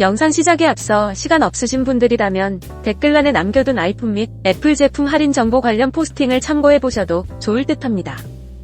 영상 시작에 앞서 시간 없으신 분들이라면 댓글란에 남겨둔 아이폰 및 애플 제품 할인 정보 관련 포스팅을 참고해보셔도 좋을 듯 합니다.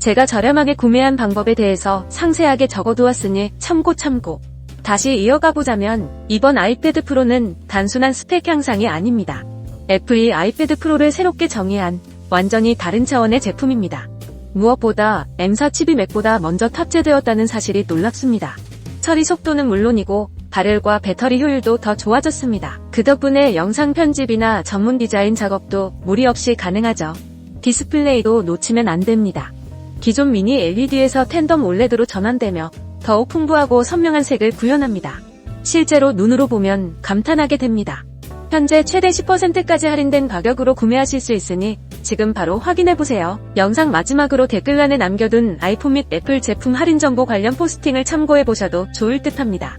제가 저렴하게 구매한 방법에 대해서 상세하게 적어두었으니 참고 참고. 다시 이어가 보자면 이번 아이패드 프로는 단순한 스펙 향상이 아닙니다. 애플이 아이패드 프로를 새롭게 정의한 완전히 다른 차원의 제품입니다. 무엇보다 M4 칩이 맥보다 먼저 탑재되었다는 사실이 놀랍습니다. 처리 속도는 물론이고 발열과 배터리 효율도 더 좋아졌습니다. 그 덕분에 영상 편집이나 전문 디자인 작업도 무리 없이 가능하죠. 디스플레이도 놓치면 안 됩니다. 기존 미니 LED에서 텐덤 올레드로 전환되며 더욱 풍부하고 선명한 색을 구현합니다. 실제로 눈으로 보면 감탄하게 됩니다. 현재 최대 10%까지 할인된 가격으로 구매하실 수 있으니 지금 바로 확인해보세요. 영상 마지막으로 댓글란에 남겨둔 아이폰 및 애플 제품 할인 정보 관련 포스팅을 참고해보셔도 좋을 듯 합니다.